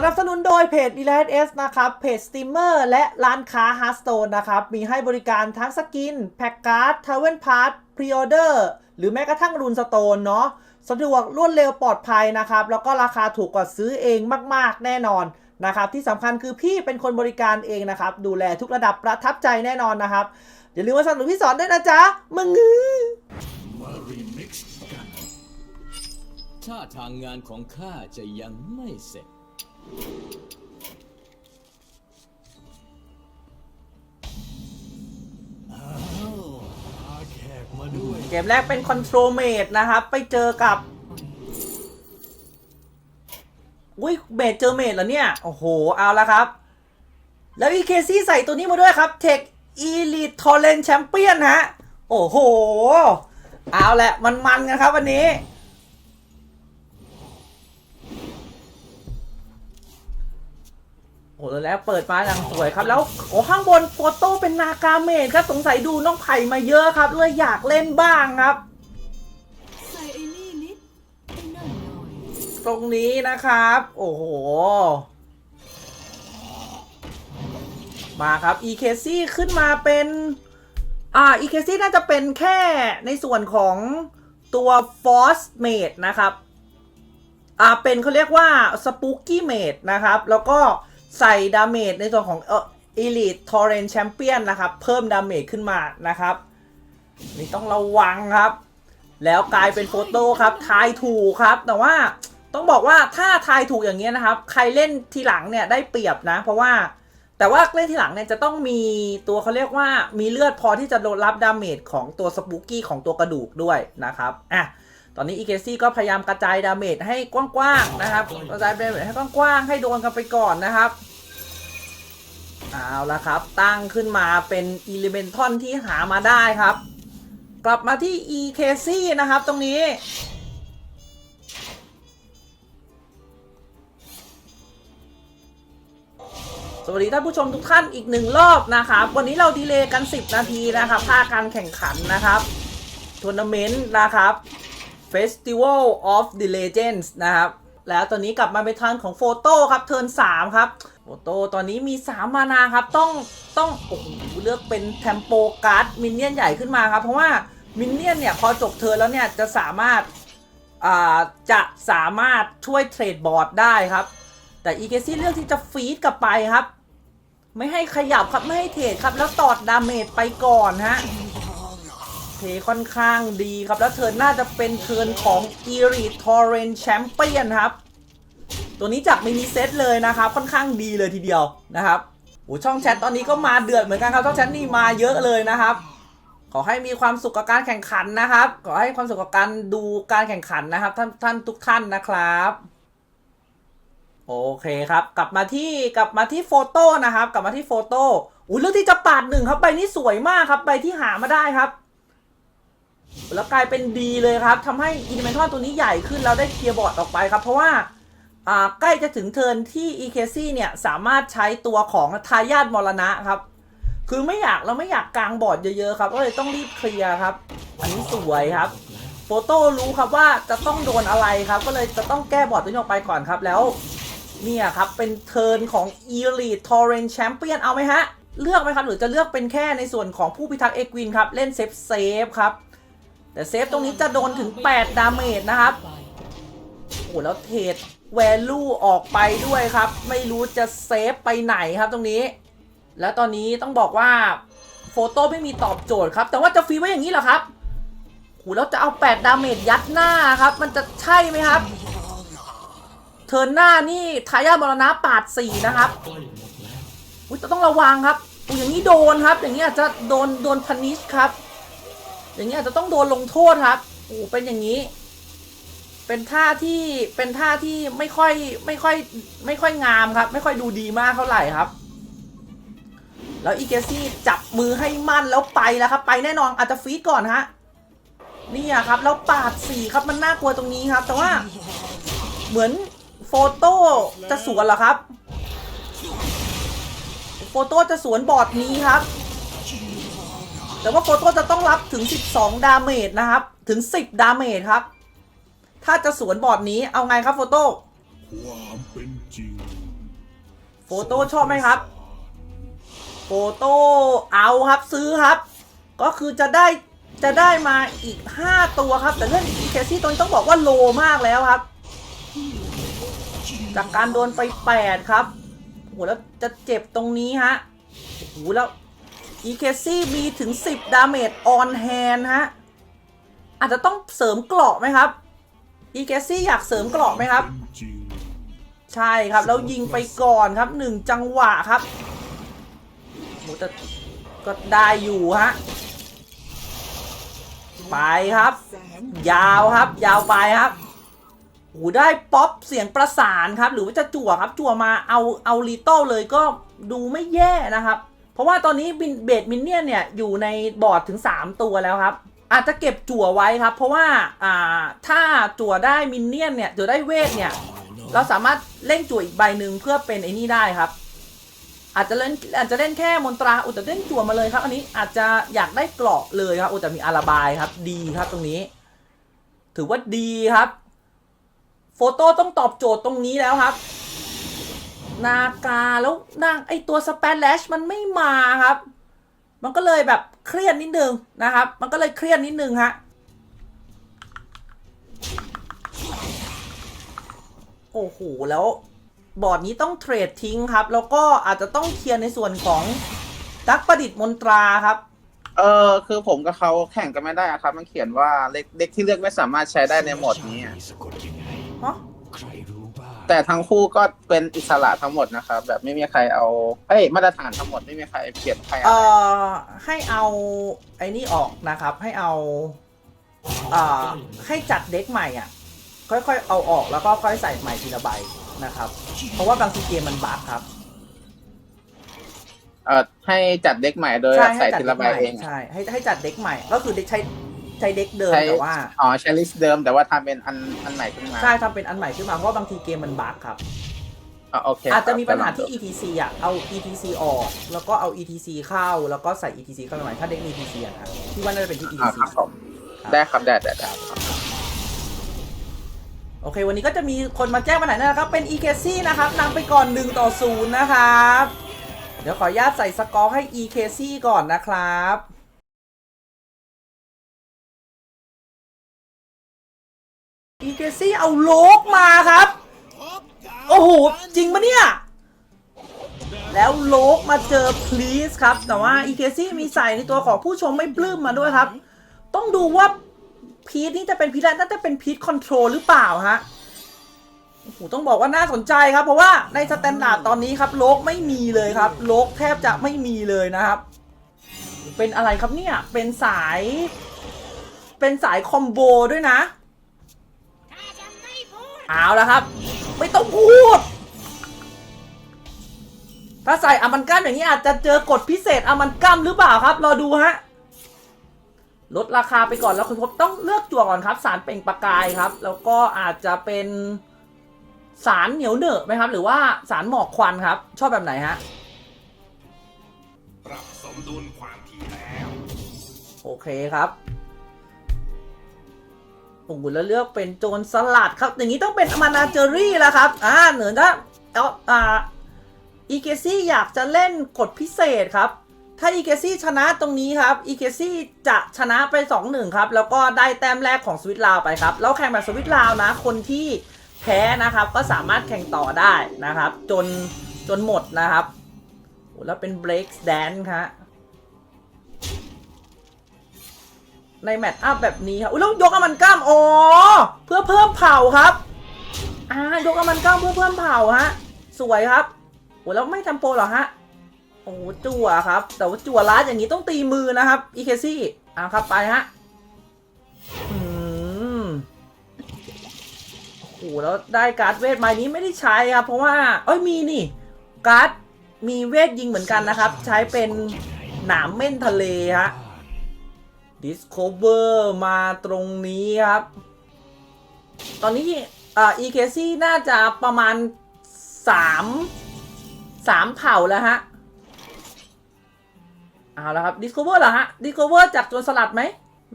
สนับสนุนโดยเพจ e l i t S นะครับ เพจสตรีมเมอร์และร้านค้า h e a r t s t o n e นะครับ มีให้บริการทั้งสกิน แพ็กการ์ดทาวเวนพาร์ทพรีออเดอร์หรือแม้กระทั่งรูนสโตนเนาะสะดวกรวดเร็วปลอดภัยนะครับ แล้วก็ราคาถูกกว่าซื้อเองมาก ๆ แน่นอนนะครับ ที่สำคัญคือพี่เป็นคนบริการเองนะครับ ดูแลทุกระดับประทับใจแน่นอนนะครับ อย่าลืมมาสนับสนุนพี่สอนด้วยนะจ๊ะ มึงือมารีมิกซ์กันถ้าทางงานของข้าจะยังไม่เสร็จ เกมแรกเป็นคอนโทรเมดนะครับ ไปเจอกับ อุ้ยเมดเจอเมดแล้วเนี่ย โอ้โห เอาละครับ แล้วอีเคซี่ใส่ตัวนี้มาด้วยครับ Tech Elite Torrent Champion ฮะ โอ้โห เอาแหละ มันๆกันครับวันนี้ โอ้โหแล้วเปิดมาอย่างสวยครับ แล้วโอ้ข้างบนโฟโต้เป็นนากาเมดครับ สงสัยดูน้องไผ่มาเยอะครับเลยอยากเล่นบ้างครับใส่ไอ้นี่นิดไอ้นั่นหน่อยตรงนี้นะครับ โอ้โห มาครับ e k c ขึ้นมาเป็น อ่า e k c น่าจะเป็นแค่ในส่วนของตัว Force Mate นะครับ อ่าเป็นเขาเรียกว่า Spooky Mate นะครับ แล้วก็ ใส่ดาเมจในส่วนของเออ Elite Torrent Champion นะครับ เพิ่มดาเมจขึ้นมานะครับ นี่ต้องระวังครับ แล้วกลายเป็นโฟโต้ครับ ทายถูกครับ แต่ว่าต้องบอกว่าถ้าทายถูกอย่างเงี้ยนะครับ ใครเล่นทีหลังเนี่ยได้เปรียบนะ เพราะว่าแต่ว่าเล่นทีหลังเนี่ยจะต้องมีตัวเขาเรียกว่ามีเลือดพอที่จะรับดาเมจของตัวสปูกี้ของตัวกระดูกด้วยนะครับอะ ตอนนี้อีเคซี่ก็พยายามกระจายดาเมจให้กว้างๆนะครับ กระจายดาเมจให้กว้างๆให้โดนกันไปก่อนนะครับเอาละครับ ตั้งขึ้นมาเป็นอิเลเมนทอนที่หามาได้ครับ กลับมาที่ EKC นะครับตรงนี้ สวัสดีท่านผู้ชมทุกท่านอีกหนึ่งรอบนะครับ วันนี้เราดีเลย์กัน 10 นาทีนะครับภาคการแข่งขันนะครับทัวร์นาเมนต์นะครับ Festival of the Legends นะครับ แล้วตอนนี้กลับมาเป็นทางของโฟโต้ครับ เทิร์น3ครับ โฟโต้ตอนนี้มี 3 มานาครับ ต้องต้องโอ้โหเลือกเป็นเทมโปการ์ดมินเนี่ยนใหญ่ขึ้นมาครับ เพราะว่ามินเนี่ยนเนี่ย พอจบเทิร์นแล้วเนี่ย จะสามารถอ่าจะสามารถช่วยเทรดบอร์ดได้ครับ แต่อีเกซี่เลือกที่จะฟีดกลับไปครับ ไม่ให้ขยับครับไม่ให้เทรดครับแล้วตอดดาเมจไปก่อนฮะ เทค่อนข้างดีครับ แล้วเทินน่าจะเป็นเทิร์นของ e r i t Torrent Champion ครับ ตัวนี้จากมินิเซตเลยนะครับ ค่อนข้างดีเลยทีเดียวนะครับโอ้ช่องแชทตอนนี้ก็มาเดือดเหมือนกันครับช่องแชทนี่มาเยอะเลยนะครับ ขอให้มีความสุขกับการแข่งขันนะครับ ขอให้ความสุขกับการดูการแข่งขันนะครับ ท่านท่านทุกท่านนะครับโอเคครับ กลับมาที่กลับมาที่โฟโต้นะครับ กลับมาที่โฟโต้อุ้ยเลือกที่จะปาดหนึ่งครับใบนี้สวยมากครับใบที่หามาได้ครับ แล้วกลายเป็นดีเลยครับทำให้อินเมนทอนตัวนี้ใหญ่ขึ้นแล้วได้เคลียร์บอร์ดออกไปครับ เพราะว่าใกล้จะถึงเทิร์นที่ e k c เนี่ย สามารถใช้ตัวของทายาทมรณะครับ คือไม่อยากเราไม่อยากกลางบอร์ดเยอะๆครับก็เลยต้องรีบเคลียร์ครับ อันนี้สวยครับโฟโต้รู้ครับว่าจะต้องโดนอะไรครับ ก็เลยจะต้องแก้บอร์ดตัวนี้ออกไปก่อนครับแล้วเนี่ยครับเป็นเทิร์นของ Elite Torrent Champion เอาไหมฮะ เลือกไหมครับ หรือจะเลือกเป็นแค่ในส่วนของผู้พิทักษ์เอกวินครับ เล่นเซฟเซฟครับ แต่เซฟตรงนี้จะโดนถึง 8 ดาเมจนะครับ โอ้แล้วเทรดแวลูออกไปด้วยครับ ไม่รู้จะเซฟไปไหนครับตรงนี้ แล้วตอนนี้ต้องบอกว่าโฟโต้ไม่มีตอบโจทย์ครับ แต่ว่าจะฟรีไว้อย่างนี้เหรอครับโอ้แล้วจะเอา 8 ดาเมจยัดหน้าครับ มันจะใช่ไหมครับ เทินหน้านี่ทายาทมรณะปาดสี่นะครับวอุ้ยต่ต้องระวังครับอุ้ยอย่างนี้โดนครับ อย่างนี้อาจจะโดนโดนพันิชครับ อย่างนี้อาจจะต้องโดนลงโทษครับโอ้เป็นอย่างนี้ เป็นท่าที่เป็นท่าที่ไม่ค่อยไม่ค่อยไม่ค่อยงามครับ ไม่ค่อยดูดีมากเท่าไหร่ครับ แล้วอีเกซี่จับมือให้มั่นแล้วไปแล้วครับ ไปแน่นอนอาจจะฟีดก่อนฮะนี่อะครับแล้วปาดสี่ครับมันน่ากลัวตรงนี้ครับ แต่ว่าเหมือนโฟโต้จะสวนเหรอครับ โฟโต้จะสวนบอร์ดนี้ครับ แต่ว่าโฟโต้จะต้องรับถึง 12 ดาเมจนะครับ ถึง 10 ดาเมจครับ ถ้าจะสวนบอร์ดนี้เอาไงครับโฟโต้ความเป็นจริงโฟโต้ชอบไหมครับโฟโต้เอาครับซื้อครับ ก็คือจะได้จะได้มาอีก 5 ตัวครับ แต่เรื่องอีเคซี่ตัวนี้ต้องบอกว่าโลมากแล้วครับ จากการโดนไป 8 ครับโหแล้วจะเจ็บตรงนี้ฮะโหแล้ว อีเคซี่มีถึง 10 ดาเมจออนแฮนฮะ อาจจะต้องเสริมเกราะไหมครับอีเคซี่อยากเสริมเกราะไหมครับ ใช่ครับ แล้วยิงไปก่อนครับหนึ่งจังหวะครับโหแต่ก็ได้อยู่ฮะไปครับ ยาวครับ ยาวไปครับโหได้ป๊อปเสียงประสานครับ หรือว่าจะจั่วครับ จั่วมาเอาเอาลีโต้เลยก็ดูไม่แย่นะครับ เพราะว่าตอนนี้เบดมินเนี่ยนเนี่ยอยู่ในบอร์ดถึง 3 ตัวแล้วครับ อาจจะเก็บจั่วไว้ครับ เพราะว่าอ่าถ้าจั่วได้มินเนี่ยนเนี่ยจั่วได้เวทเนี่ย เราสามารถเล่นจั่วอีกใบหนึ่งเพื่อเป็นไอ้นี่ได้ครับ อาจจะเล่นอาจจะเล่นแค่มนตราอุยแต่เล่นจั่วมาเลยครับ อันนี้อาจจะอยากได้เกราะเลยครับอุยแต่มีอาราบายครับ ดีครับตรงนี้ ถือว่าดีครับ โฟโต้ต้องตอบโจทย์ตรงนี้แล้วครับ นากาแล้วนางไอตัวสเปนแลชมันไม่มาครับ มันก็เลยแบบเครียดนิดนึงนะครับ มันก็เลยเครียดนิดนึงฮะโอ้โหแล้วบอร์ดนี้ต้องเทรดทิ้งครับ แล้วก็อาจจะต้องเคลียร์ในส่วนของนักประดิษฐ์มนตราครับ เออคือผมกับเขาแข่งกันไม่ได้อะครับ มันเขียนว่าเล็กเด็กที่เลือกไม่สามารถใช้ได้ในโหมดนี้อะสะกดยังไงฮะ ใครรู้บ้าง แต่ทั้งคู่ก็เป็นอิสระทั้งหมดนะครับ แบบไม่มีใครเอาเอ้ยมาตรฐานทั้งหมดไม่มีใครเปลี่ยนใครอะเอ่ไรอให้เอาไอ้นี่ออกนะครับ ให้เอาเอ่อให้จัดเด็กใหม่อะ ค่อยๆเอาออกแล้วก็ค่อยใส่ใหม่ทีละใบนะครับ เพราะว่าบางทีเกมมันบั๊กครับเออให้จัดเด็กใหม่โดยใช่ใส่ให้จัดทีเด็ละกใบใหม่เอง ใช่ให้ให้จัดเด็กใหม่ ก็คือเด็กใช้ ใช้เด็กเดิมใช้แต่ว่า อ๋อใช้ลิสต์เดิมแต่ว่าทำเป็นอันอันใหม่ขึ้นมาใช่ทำเป็นอันใหม่ขึ้นมา เพราะว่าบางทีเกมมันบั๊กครับ อ๋อโอเคอาจจะมีครับปัญหาที่ ETC อะ เอา ETC ออก แล้วก็เอา ETC เข้า แล้วก็ใส่ ETC เข้าไปใหม่ ถ้าเด็กมี ETC อะนะที่ว่าน่าจะเป็นที่ อ่า ETC ครับผมได้ครับได้ได้ได้โอเค วันนี้ก็จะมีคนมาแจ้งปัญหานะครับ เป็น e k c นะครับนำไปก่อน1ต่อ0นะครับ เดี๋ยวขออนุญาตใส่สกอร์ให้ e k c ก่อนนะครับ e k c เอาโลกมาครับ โอ้โห จริงปะเนี่ย แล้วโลกมาเจอ please ครับ แต่ว่า e k c มีใส่ในตัวของผู้ชมไม่ปลื้มมาด้วยครับ ต้องดูว่าพีทนี่จะเป็นพีทอะไรน่าจะเป็นพีทคอนโทรลหรือเปล่าฮะ โอ้โห ต้องบอกว่าน่าสนใจครับ เพราะว่าในสแตนดาร์ดตอนนี้ครับ โลกไม่มีเลยครับ โลกแทบจะไม่มีเลยนะครับ เป็นอะไรครับเนี่ย เป็นสาย เป็นสายคอมโบด้วยนะ เอาแล้วครับ ไม่ต้องพูด ถ้าใส่อามันกัมอย่างนี้อาจจะเจอกฎพิเศษอามันกัมหรือเปล่าครับ รอดูฮะ ลดราคาไปก่อนแล้วคุณพบต้องเลือกจั่วก่อนครับ สารเปล่งประกายครับ แล้วก็อาจจะเป็นสารเหนียวเหนอะไหมครับ หรือว่าสารหมอกควันครับ ชอบแบบไหนฮะปรับสมดุลความถี่แล้ว โอเคครับ โอ้โหแล้วเลือกเป็นโจรสลัดครับ อย่างนี้ต้องเป็นมานาเจอรี่แล้วครับ อ่าเหนือถ้าเอาอ่าอีเกซี่อยากจะเล่นกฎพิเศษครับ ถ้าอีเกซี่ชนะตรงนี้ครับอีเกซี่จะชนะไป 2-1 ครับ แล้วก็ได้แต้มแรกของสวิตลาวไปครับ แล้วแข่งแบบสวิตลาวนะ คนที่แพ้นะครับ ก็สามารถแข่งต่อได้นะครับ จนจนหมดนะครับโอ้แล้วเป็น break dance ครับ ในแมตช์อัพแบบนี้ครับอุ้ยแล้วยกอามันกล้ามอ๋อเพื่อเพิ่มเผาครับอ่ายกอามันกล้ามเพื่อเพิ่มเผาฮะสวยครับโอ้แล้วไม่ทำโปรหรอฮะโอ้จั่วครับ แต่ว่าจั่วล้าอย่างนี้ต้องตีมือนะครับอีเคซี่อ่าครับไปฮะอืมโอ้แล้วได้การ์ดเวทใบนี้ไม่ได้ใช้ครับ เพราะว่าเอ้ยมีนี่ การ์ดมีเวทยิงเหมือนกันนะครับ ใช้เป็นหนามเม่นทะเลฮะ Discover มาตรงนี้ครับ ตอนนี้อ่า EKC น่าจะประมาณสามสามเผ่าแล้วฮะ เอาแล้วครับ Discover เหรอฮะ Discover จากจนสลัดไหม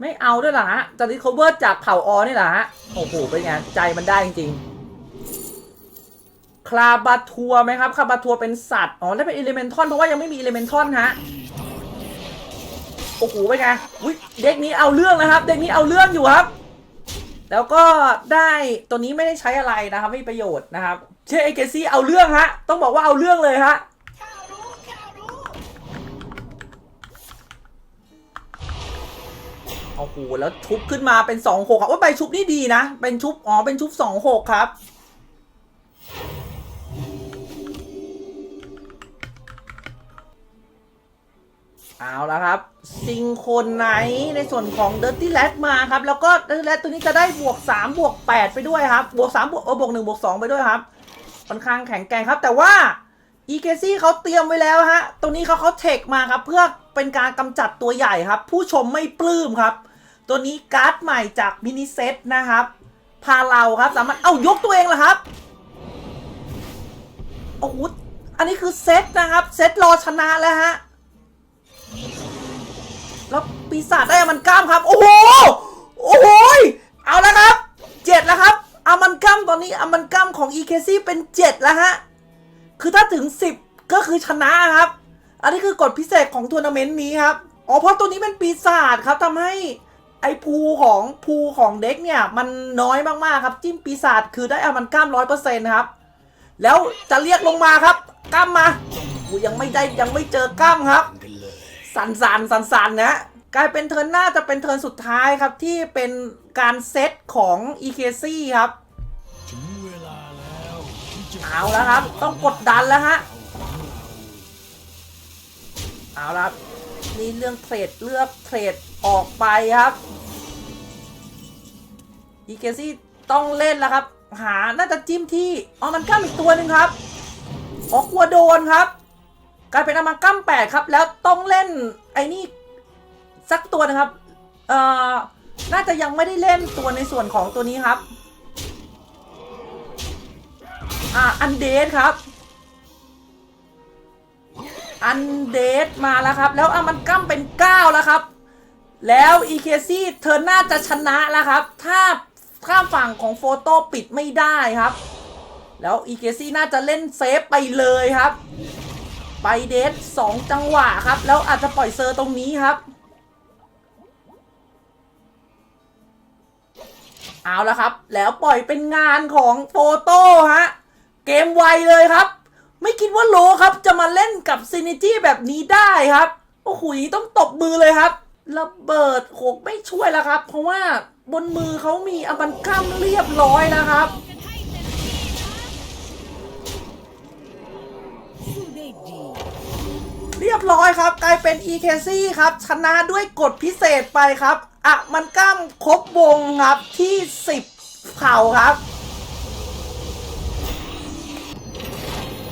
ไม่เอาด้วยเหรอฮะจะ Discover จากเผ่าออนี่เหรอฮะ โอ้โห เป็นไง ใจมันได้จริงคลาบาทัวไหมครับ คลาบาทัวเป็นสัตว์ อ๋อ ได้เป็นอิเลเมนทอนเพราะว่ายังไม่มีอิเลเมนทอนฮะ โอ้โหเป็นไงอุ๊ยเด็กนี้เอาเรื่องนะครับ เด็กนี้เอาเรื่องอยู่ครับ แล้วก็ได้ตัวนี้ไม่ได้ใช้อะไรนะครับ ไม่มีประโยชน์นะครับ เชื่อเอเกซี่เอาเรื่องฮะ ต้องบอกว่าเอาเรื่องเลยฮะโอ้โหแล้วชุบขึ้นมาเป็นสองหกครับว่าใบชุบนี่ดีนะ เป็นชุบอ๋อเป็นชุบสองหกครับ เอาละครับซิงโคนไนในส่วนของ Dirty Rat มาครับ แล้วก็ Dirty Rat ตัวนี้จะได้บวก 3 บวก 8 ไปด้วยครับ บวก 3 บวกเออบวก 1 บวก 2 ไปด้วยครับค่อนข้างแข็งแกร่งครับ แต่ว่า e k ซี่เขาเตรียมไว้แล้วฮะตรงนี้เขาเขาเทคมาครับ เพื่อเป็นการกำจัดตัวใหญ่ครับ ผู้ชมไม่ปลื้มครับ ตัวนี้การ์ดใหม่จากมินิเซตนะครับ พาเราครับสามารถเอ้ายกตัวเองเหรอครับโอ้โหอันนี้คือเซตนะครับเซตรอชนะแล้วฮะ แล้วปีศาจได้อามันกล้ามครับ โอ้โห โอ้โห เอาแล้วครับเจ็ดแล้วครับอามันกล้ามตอนนี้อามันกล้ามของ e k ซี่เป็นเจ็ดแล้วฮะ คือถ้าถึงสิบก็คือชนะครับ อันนี้คือกฎพิเศษของทัวร์นาเมนต์นี้ครับ อ๋อ เพราะตัวนี้เป็นปีศาจครับทำให้ไอ้ภูของภูของเด็กเนี่ย มันน้อยมากๆครับ จิ้มปีศาจคือได้อามันกล้ามร้อยเปอร์เซ็นต์ครับ แล้วจะเรียกลงมาครับกล้ามมายังไม่ได้ยังไม่เจอกล้ามครับ สันสันสันสันนะ กลายเป็นเทิร์นหน้าจะเป็นเทิร์นสุดท้ายครับ ที่เป็นการเซตของ e k ซี่ครับเวลาละเอาแล้วครับ ต้องกดดันแล้วฮะเอาละครับนี่เรื่องเทรดเลือกเทรดออกไปครับ e k ซี่ต้องเล่นแล้วครับ หาน่าจะจิ้มที่อ๋อมันก้ามอีกตัวหนึ่งครับอ๋อกลัวโดนครับ กลายเป็นอามากัมแปดครับ แล้วต้องเล่นไอ้นี่สักตัวนะครับ เอ่อ น่าจะยังไม่ได้เล่นตัวในส่วนของตัวนี้ครับ อ่า อันเดทครับ อันเดทมาแล้วครับ แล้วอามันกัมเป็น 9 แล้วครับ แล้วอีเคซี่เธอน่าจะชนะแล้วครับ ถ้าข้ามฝั่งของโฟโต้ปิดไม่ได้ครับ แล้วอีเคซี่น่าจะเล่นเซฟไปเลยครับ ไปเดทสองจังหวะครับ แล้วอาจจะปล่อยเซอร์ตรงนี้ครับ เอาละครับ แล้วปล่อยเป็นงานของโฟโต้ฮะ เกมไวเลยครับ ไม่คิดว่าโลครับจะมาเล่นกับซินิจี้แบบนี้ได้ครับ โอ้โหอย่างนี้ต้องตบมือเลยครับระเบิดโขกไม่ช่วยแล้วครับ เพราะว่าบนมือเขามีอบันกัมเรียบร้อยนะครับ เรียบร้อยครับ กลายเป็น e k ซี่ครับ ชนะด้วยกฎพิเศษไปครับอะมันกล้ามครบวงครับที่ 10เข่าครับ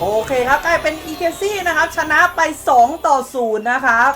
โอเคครับ กลายเป็น e k ซี่นะครับ ชนะไป 2 ต่อ 0 นะครับ